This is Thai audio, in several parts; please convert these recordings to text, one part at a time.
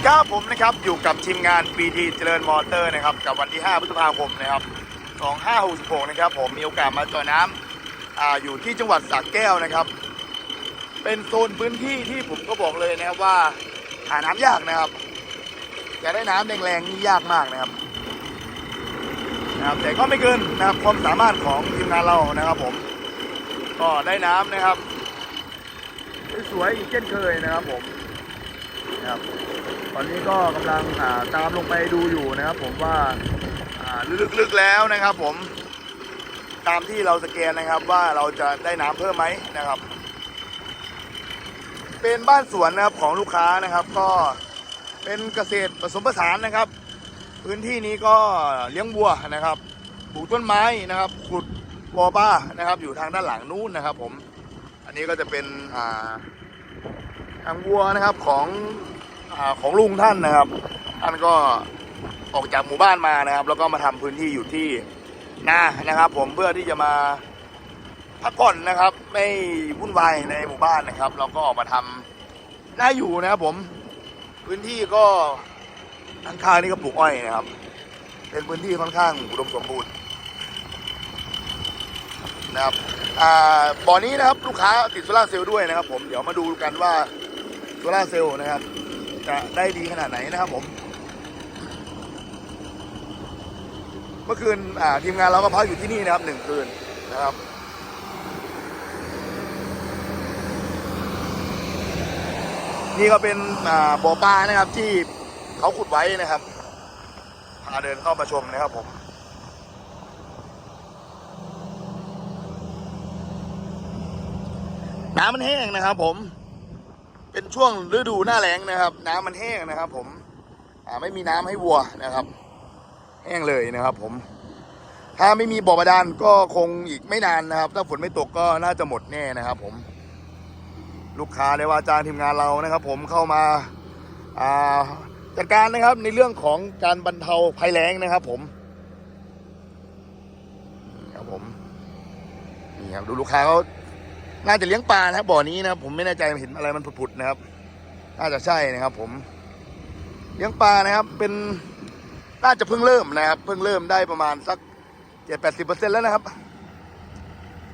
ดีครับผมนะครับอยู่กับทีมงาน BT เจริญมอเตอร์นะครับกับวันที่ 5 พฤษภาคมนะครับ2566นะครับผมมีโอกาสมาจอน้ำอ่าอยู่ที่จังหวัดสระแก้วนะครับ เป็นโซนพื้นที่ที่ผมก็บอกเลยนะครับว่าหาน้ำยากนะครับจะได้น้ำแรงๆนี่ยากมากนะครับนะครับ แต่ก็ไม่เกินนะครับความสามารถของทีมงานเรานะครับผมก็ได้น้ำนะครับสวยๆอีกเช่นเคยนะครับผม นะครับตอนนี้ก็กำลังาตามลงไปดูอยู่นะครับ ผมว่าาลึกๆแล้วนะครับ ผมตามที่เราสแกนนะครับว่าเราจะได้น้ำเพิ่มไหมนะครับ เป็นบ้านสวนนะครับของลูกค้านะครับ ก็เป็นเกษตรผสมผสานนะครับ พื้นที่นี้ก็เลี้ยงวัวนะครับปลูกต้นไม้นะครับขุดวอป้านะครับ อยู่ทางด้านหลังนู้นนะครับ ผม อันนี้ก็จะเป็นอ่า ทางวัวนะครับของอของลุงท่านนะครับท่านก็ออกจากหมู่บ้านมานะครับ แล้วก็มาทำพื้นที่อยู่ที่นานะครับ ผมเพื่อที่จะมาพักผ่อนนะครับ ไม่วุ่นวายในหมู่บ้านนะครับเราก็ออกมาทำน่าอยู่นะครับ ผมพื้นที่ก็ข้างๆนี่ก็ปลูกอ้อยนะครับ เป็นพื้นที่ค่อนข้างอุดมสมบูรณ์นะครับอ่าบ่อนี้นะครับลูกค้าติดโซลาเซลล์ด้วยนะครับ ผมเดี๋ยวมาดูกันว่า โซลาเซลล์นะครับ จะได้ดีขนาดไหนนะครับผมเมื่อคืนทีมงานเราก็พักอยู่ที่นี่นะครับหนึ่งคืนนะครับนี่ก็เป็นบ่อปลานะครับที่เขาขุดไว้นะครับพาเดินเข้ามาชมนะครับผมน้ำมันแห้งนะครับผม เป็นช่วงฤดูหน้าแล้งนะครับ น้ำมันแห้งนะครับ ผมอ่าไม่มีน้ำให้วัวนะครับ แห้งเลยนะครับ ผม ถ้าไม่มีบ่อบาดาลก็คงอีกไม่นานนะครับ ถ้าฝนไม่ตกก็น่าจะหมดแน่นะครับ ผม ลูกค้าได้ว่าจ้างทีมงานเรานะครับ ผมเข้ามาอ่าจัดการนะครับในเรื่องของการบรรเทาภัยแล้งนะครับ ผมครับผมนี่ครับดูลูกค้าเขา น่าจะเลี้ยงปลานะครับบ่อนี้นะครับผมไม่แน่ใจเห็นอะไรมันผุดๆนะครับ น่าจะใช่นะครับ ผม เลี้ยงปลานะครับ เป็นน่าจะเพิ่งเริ่มนะครับ เพิ่งเริ่มได้ประมาณสักเจ็ดแปดสิบเปอร์เซ็นต์แล้วนะครับ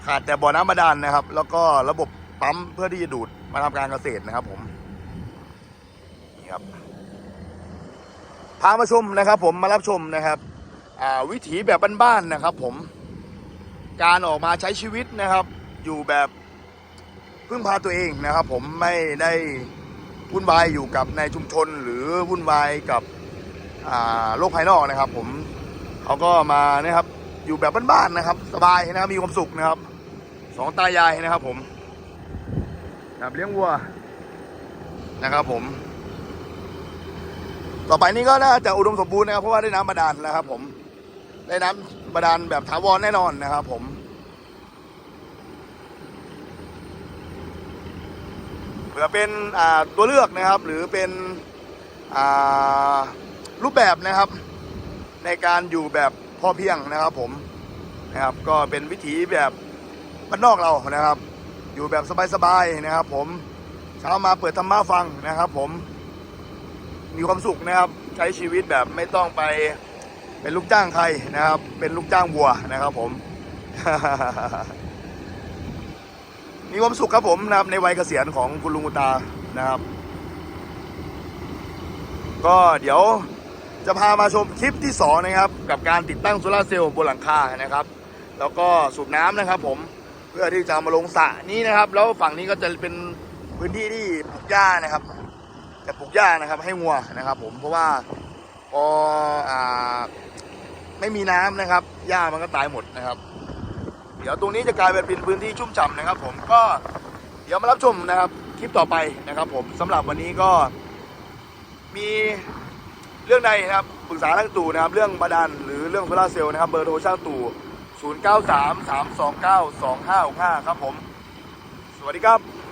ขาดแต่บ่อน้ำบาดาลนะครับ แล้วก็ระบบปั๊มเพื่อที่จะดูดมาทำการเกษตรนะครับ ผมนี่ครับพามาชมนะครับ ผมมารับชมนะครับวิถีแบบบ้านๆนะครับ ผม การออกมาใช้ชีวิตนะครับ อยู่แบบ พึ่งพาตัวเองนะครับ ผมไม่ได้วุ่นวายอยู่กับในชุมชน หรือวุ่นวายกับโลกภายนอกนะครับ ผมเขาก็มานะครับอยู่แบบบ้านๆนะครับ สบายนะครับมีความสุขนะครับสองตายายนะครับ ผมแบบเลี้ยงวัวนะครับ ผม ต่อไปนี้ก็น่าจะอุดมสมบูรณ์นะครับเพราะว่าได้น้ำบาดาลนะครับ ผมได้น้ำบาดาลแบบถาวรแน่นอนนะครับ ผม ผื่อเป็นตัวเลือกนะครับ หรือเป็นรูปแบบนะครับ ในการอยู่แบบพอเพียงนะครับผมนะครับ ก็เป็นวิถีแบบบ้านนอกเรานะครับ อยู่แบบสบายๆนะครับ ผมเช้ามาเปิดธรรมะฟังนะครับ ผมมีความสุขนะครับ ใช้ชีวิตแบบไม่ต้องไปเป็นลูกจ้างใครนะครับ เป็นลูกจ้างวัวนะครับ ผม มีความสุขครับผมนะครับในวัยเกษียณของคุณลุงคุณตานะครับ ก็เดี๋ยวจะพามาชมคลิปที่สองนะครับ กับการติดตั้งโซลาร์เซลล์บนหลังคานะครับ แล้วก็สูบน้ำนะครับ ผมเพื่อที่จะเอามาลงสระนี้นะครับ แล้วฝั่งนี้ก็จะเป็นพื้นที่ที่ปลูกหญ้านะครับ แต่ปลูกหญ้านะครับ ให้งัวนะครับ ผมเพราะว่าพออ่าไม่มีน้ำนะครับหญ้ามันก็ตายหมดนะครับ ดี๋ยวตรงนี้จะกลายเป็นพื้นที่ชุ่มฉ่ำนะครับผมก็เดี๋ยวมารับชมนะครับคลิปต่อไปนะครับผมสำหรับวันนี้ก็มีเรื่องใดนะครับปรึกษาทางตู่นะครับ เรื่องบาดาลหรือเรื่องโซลาเซลล์นะครับเบอร์โทรช่างตู่ 0 9 3 3 2 9 2 5 6 5 ครับผม สวัสดีครับ